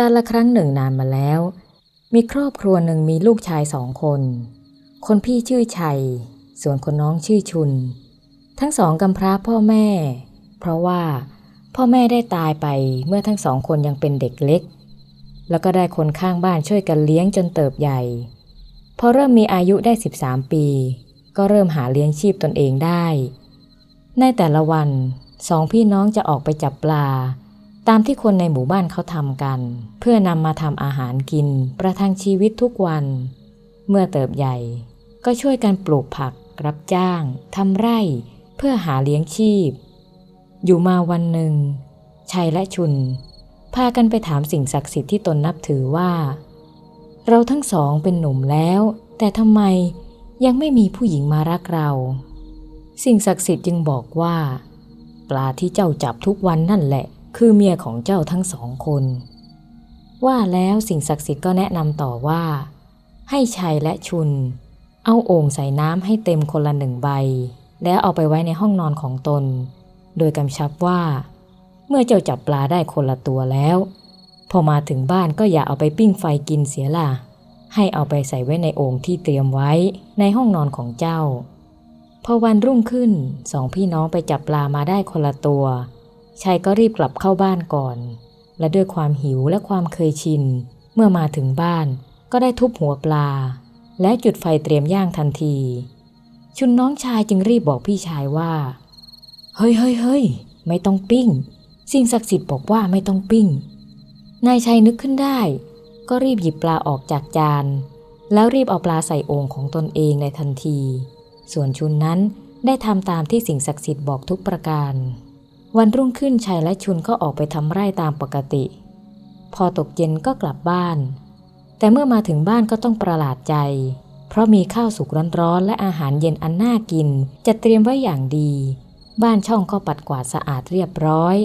การละครั้งหนึ่งนานมาแล้ว มีครอบครัวหนึ่งมีลูกชายสองคน คนพี่ชื่อชัย ส่วนคนน้องชื่อชุน ทั้งสองกำพร้าพ่อแม่ เพราะว่าพ่อแม่ได้ตายไปเมื่อทั้งสองคนยังเป็นเด็กเล็ก แล้วก็ได้คนข้างบ้านช่วยกันเลี้ยงจนเติบใหญ่ พอเริ่มมีอายุได้ 13 ปี ก็เริ่มหาเลี้ยงชีพตนเองได้ ในแต่ละวันสองพี่น้องจะออกไปจับปลา ตามที่คนในหมู่บ้านเขาทำกัน เพื่อนำมาทำอาหารกิน ประทังชีวิตทุกวัน เมื่อเติบใหญ่ ก็ช่วยกันปลูกผัก รับจ้างทำไร่ เพื่อหาเลี้ยงชีพ อยู่มาวันหนึ่งชัยและชุน พากันไปถามสิ่งศักดิ์สิทธิ์ที่ตนนับถือว่า เราทั้งสองเป็นหนุ่มแล้ว แต่ทำไมยังไม่มีผู้หญิงมารักเรา สิ่งศักดิ์สิทธิ์จึงบอกว่า ปลาที่เจ้าจับทุกวันนั่นแหละ คือเมียของเจ้าทั้งสองคน ว่าแล้วสิ่งศักดิ์สิทธิ์ก็แนะนำต่อว่า ให้ชัยและชุน เอาโอ่งใส่น้ำให้เต็มคนละหนึ่งใบ แล้วเอาไปไว้ในห้องนอนของตน โดยกำชับว่า เมื่อเจ้าจับปลาได้คนละตัวแล้ว พอมาถึงบ้านก็อย่าเอาไปปิ้งไฟกินเสียล่ะ ให้เอาไปใส่ไว้ในโอ่งที่เตรียมไว้ในห้องนอนของเจ้าพอวันรุ่งขึ้นสองพี่น้องไปจับปลามาได้คนละตัว ชัยก็รีบกลับเข้าบ้านก่อน และด้วยความหิวและความเคยชิน เมื่อมาถึงบ้านก็ได้ทุบหัวปลา และจุดไฟเตรียมย่างทันที ชุนน้องชายจึงรีบบอกพี่ชายว่า เฮ้ยเฮ้ยเฮ้ยไม่ต้องปิ้ง สิ่งศักดิ์สิทธิ์บอกว่าไม่ต้องปิ้ง นายชัยนึกขึ้นได้ ก็รีบหยิบปลาออกจากจาน แล้วรีบเอาปลาใส่โอ่งของตนเองในทันที ส่วนชุนนั้นได้ทำตามที่สิ่งศักดิ์สิทธิ์บอกทุกประการ วันรุ่งขึ้นชัยและชุนก็ออกไปทำไร่ตามปกติ พอตกเย็นก็กลับบ้าน แต่เมื่อมาถึงบ้านก็ต้องประหลาดใจ เพราะมีข้าวสุกร้อนๆและอาหารเย็นอันน่ากิน จะเตรียมไว้อย่างดี บ้านช่องก็ปัดกวาดสะอาดเรียบร้อย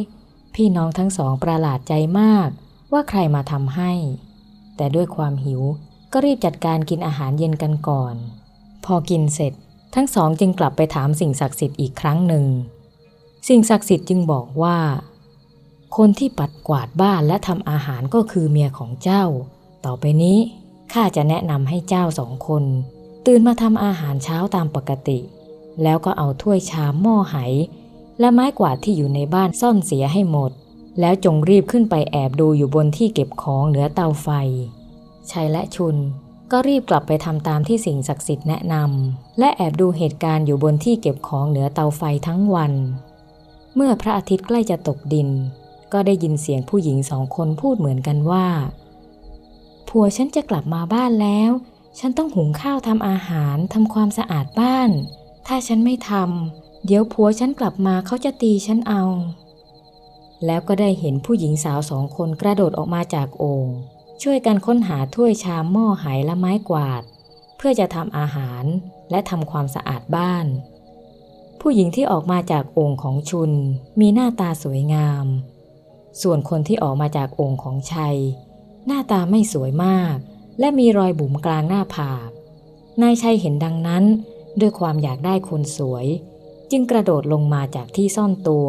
พี่น้องทั้งสองประหลาดใจมาก ว่าใครมาทำให้ แต่ด้วยความหิวก็รีบจัดการกินอาหารเย็นกันก่อน พอกินเสร็จ ทั้งสองจึงกลับไปถามสิ่งศักดิ์สิทธิ์อีกครั้งหนึ่ง สิ่งศักดิ์สิทธิ์จึงบอกว่า คนที่ปัดกวาดบ้านและทำอาหารก็คือเมียของเจ้า ต่อไปนี้ข้าจะแนะนำให้เจ้าสองคน ตื่นมาทำอาหารเช้าตามปกติ แล้วก็เอาถ้วยชามหม้อไห และไม้กวาดที่อยู่ในบ้านซ่อนเสียให้หมด แล้วจงรีบขึ้นไปแอบดูอยู่บนที่เก็บของเหนือเตาไฟชัยและชุนก็รีบกลับไปทำตามที่สิ่งศักดิ์สิทธิ์แนะนำและแอบดูเหตุการณ์อยู่บนที่เก็บของเหนือเตาไฟทั้งวัน เมื่อพระอาทิตย์ใกล้จะตกดิน ก็ได้ยินเสียงผู้หญิงสองคนพูดเหมือนกันว่า ผัวฉันจะกลับมาบ้านแล้ว ฉันต้องหุงข้าวทำอาหารทำความสะอาดบ้าน ถ้าฉันไม่ทำเดี๋ยวผัวฉันกลับมาเขาจะตีฉันเอา แล้วก็ได้เห็นผู้หญิงสาวสองคนกระโดดออกมาจากโอ่งช่วยกันค้นหาถ้วยชามหม้อไหและไม้กวาด เพื่อจะทำอาหารและทำความสะอาดบ้าน ผู้หญิงที่ออกมาจากโอ่งของชุนมีหน้าตาสวยงาม ส่วนคนที่ออกมาจากโอ่งของชัย หน้าตาไม่สวยมาก และมีรอยบุ๋มกลางหน้าผากนายชัยเห็นดังนั้น ด้วยความอยากได้คนสวย จึงกระโดดลงมาจากที่ซ่อนตัว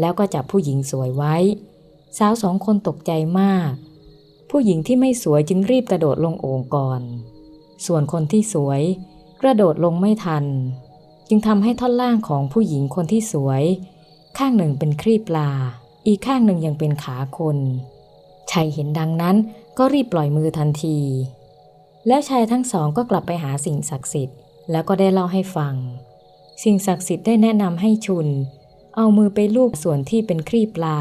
แล้วก็จับผู้หญิงสวยไว้ สาวสองคนตกใจมาก ผู้หญิงที่ไม่สวยจึงรีบกระโดดลงโอ่งก่อน ส่วนคนที่สวย กระโดดลงไม่ทัน จึงทำให้ท่อนล่างของผู้หญิงคนที่สวย ข้างหนึ่งเป็นครีบปลา อีกข้างหนึ่งยังเป็นขาคนชัยเห็นดังนั้นก็รีบปล่อยมือทันที แล้วชายทั้งสองก็กลับไปหาสิ่งศักดิ์สิทธิ์แล้วก็ได้เล่าให้ฟัง สิ่งศักดิ์สิทธิ์ได้แนะนำให้ชุน เอามือไปลูบส่วนที่เป็นครีบปลา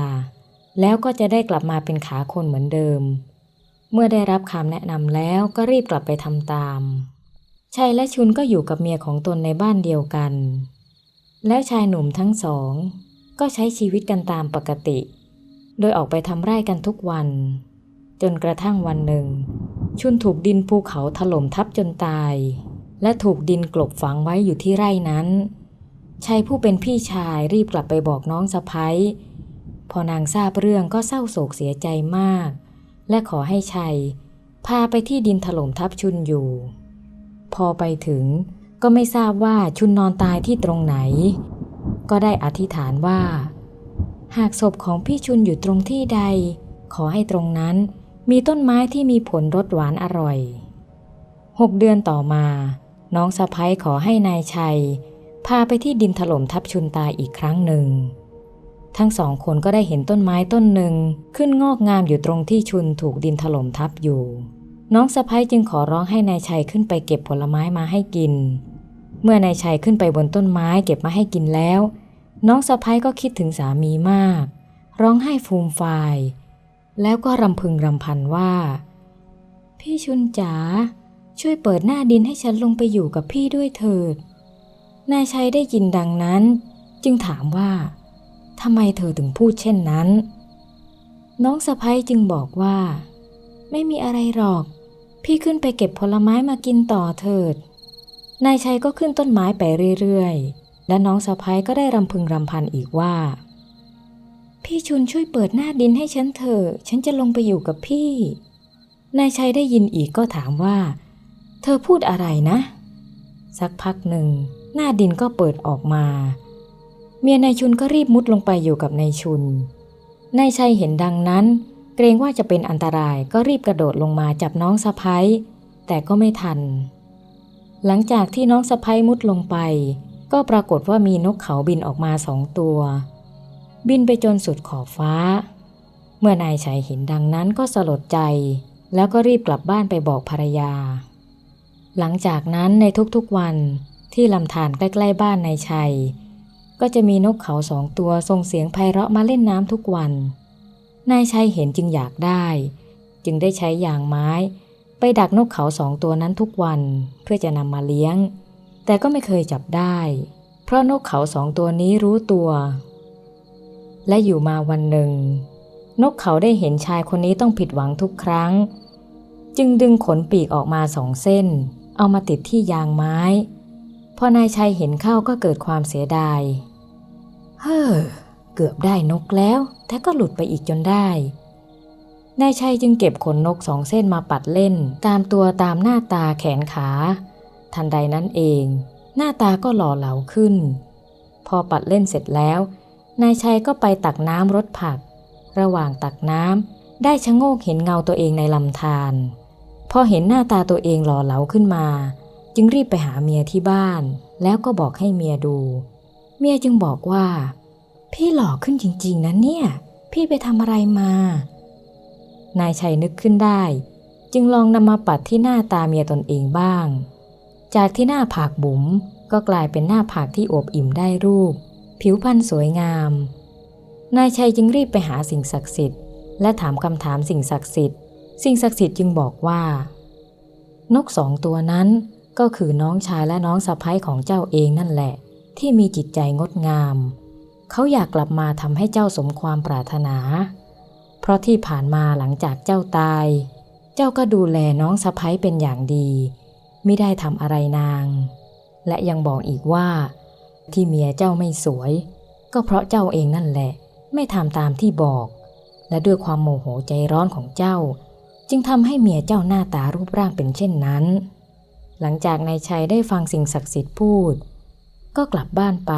แล้วก็จะได้กลับมาเป็นขาคนเหมือนเดิม เมื่อได้รับคำแนะนำแล้วก็รีบกลับไปทำตาม ชัยและชุนก็อยู่กับเมียของตนในบ้านเดียวกัน แล้วชายหนุ่มทั้งสอง ก็ใช้ชีวิตกันตามปกติ โดยออกไปทำไร่กันทุกวัน จนกระทั่งวันหนึ่ง ชุนถูกดินภูเขาถล่มทับจนตาย และถูกดินกลบฝังไว้อยู่ที่ไร่นั้นชายผู้เป็นพี่ชายรีบกลับไปบอกน้องสะพ้ยพอนางทราบเรื่องก็เศร้าโศกเสียใจมาก และขอให้ชัยพาไปที่ดินถล่มทับชุนอยู่ พอไปถึงก็ไม่ทราบว่าชุนนอนตายที่ตรงไหน ก็ได้อธิษฐานว่า หากศพของพี่ชุนอยู่ตรงที่ใด ขอให้ตรงนั้นมีต้นไม้ที่มีผลรสหวานอร่อย หกเดือนต่อมา น้องสะพ้ยขอให้นายชัย พาไปที่ดินถล่มทับชุนตาอีกครั้งหนึ่ง ทั้งสองคนก็ได้เห็นต้นไม้ต้นหนึ่งขึ้นงอกงามอยู่ตรงที่ชุนถูกดินถล่มทับอยู่ น้องสะพ้ยจึงขอร้องให้นายชัยขึ้นไปเก็บผลไม้มาให้กิน เมื่อนายชัยขึ้นไปบนต้นไม้เก็บมาให้กินแล้ว น้องสะพ้ยก็คิดถึงสามีมาก ร้องไห้ฟูมฟาย แล้วก็รำพึงรำพันว่า พี่ชุนจ๋าช่วยเปิดหน้าดินให้ฉันลงไปอยู่กับพี่ด้วยเถิด นายชัยได้ยินดังนั้น จึงถามว่าทำไมเธอถึงพูดเช่นนั้น น้องสะพ้ยจึงบอกว่า ไม่มีอะไรหรอก พี่ขึ้นไปเก็บผลไม้มากินต่อเถิด นายชัยก็ขึ้นต้นไม้ไปเรื่อยๆ และน้องสะพ้ยก็ได้รำพึงรำพันอีกว่า พี่ชุนช่วยเปิดหน้าดินให้ฉันเถอะ ฉันจะลงไปอยู่กับพี่ นายชัยได้ยินอีกก็ถามว่า เธอพูดอะไรนะ สักพักหนึ่ง หน้าดินก็เปิดออกมา เมียนายชุนก็รีบมุดลงไปอยู่กับนายชุนนายชัยเห็นดังนั้น เกรงว่าจะเป็นอันตรายก็รีบกระโดดลงมาจับน้องสะพ้ายแต่ก็ไม่ทัน หลังจากที่น้องสะพ้ายมุดลงไป ก็ปรากฏว่ามีนกเขาบินออกมาสองตัว บินไปจนสุดขอบฟ้า เมื่อนายชัยเห็นดังนั้นก็สลดใจ แล้วก็รีบกลับบ้านไปบอกภรรยา หลังจากนั้นในทุกๆวันที่ลำธารใกล้ๆบ้านนายชัย ก็จะมีนกเขาสองตัวส่งเสียงไพเราะมาเล่นน้ำทุกวัน นายชัยเห็นจึงอยากได้ จึงได้ใช้ยางไม้ ไปดักนกเขาสองตัวนั้นทุกวันเพื่อจะนำมาเลี้ยง แต่ก็ไม่เคยจับได้ เพราะนกเขาสองตัวนี้รู้ตัว และอยู่มาวันหนึ่ง นกเขาได้เห็นชายคนนี้ต้องผิดหวังทุกครั้ง จึงดึงขนปีกออกมาสองเส้น เอามาติดที่ยางไม้ พอนายชัยเห็นเข้าก็เกิดความเสียดาย เฮ้อ เกือบได้นกแล้ว แต่ก็หลุดไปอีกจนได้ นายชัยจึงเก็บขนนกสองเส้นมาปัดเล่น ตามตัวตามหน้าตาแขนขา ทันใดนั้นเอง หน้าตาก็หล่อเหลาขึ้น พอปัดเล่นเสร็จแล้ว นายชัยก็ไปตักน้ำรดผัก ระหว่างตักน้ำได้ชะโงกเห็นเงาตัวเองในลำธารพอเห็นหน้าตาตัวเองหล่อเหลาขึ้นมา จึงรีบไปหาเมียที่บ้าน แล้วก็บอกให้เมียดู เมียจึงบอกว่า พี่หล่อขึ้นจริงๆนะเนี่ย พี่ไปทำอะไรมา นายชัยนึกขึ้นได้ จึงลองนำมาปัดที่หน้าตาเมียตนเองบ้าง จากที่หน้าผากบุ๋มก็กลายเป็นหน้าผากที่อวบอิ่มได้รูป ผิวพรรณสวยงาม นายชัยจึงรีบไปหาสิ่งศักดิ์สิทธิ์ และถามคำถามสิ่งศักดิ์สิทธิ์ สิ่งศักดิ์สิทธิ์จึงบอกว่า นกสองตัวนั้นก็คือน้องชายและน้องสะพ้ยของเจ้าเองนั่นแหละ ที่มีจิตใจงดงาม เขาอยากกลับมาทำให้เจ้าสมความปรารถนา เพราะที่ผ่านมาหลังจากเจ้าตาย เจ้าก็ดูแลน้องสะพ้ยเป็นอย่างดี ไม่ได้ทำอะไรนาง และยังบอกอีกว่า ที่เมียเจ้าไม่สวย ก็เพราะเจ้าเองนั่นแหละ ไม่ทำตามที่บอก และด้วยความโมโหใจร้อนของเจ้า จึงทำให้เมียเจ้าหน้าตารูปร่างเป็นเช่นนั้น หลังจากนายชัยได้ฟังสิ่งศักดิ์สิทธิ์พูด ก็กลับบ้านไป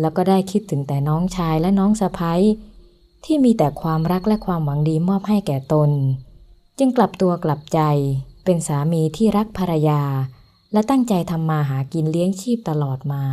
แล้วก็ได้คิดถึงแต่น้องชายและน้องสะพ้ยที่มีแต่ความรักและความหวังดีมอบให้แก่ตน จึงกลับตัวกลับใจ เป็นสามีที่รักภรรยา และตั้งใจทำมาหากินเลี้ยงชีพตลอดมา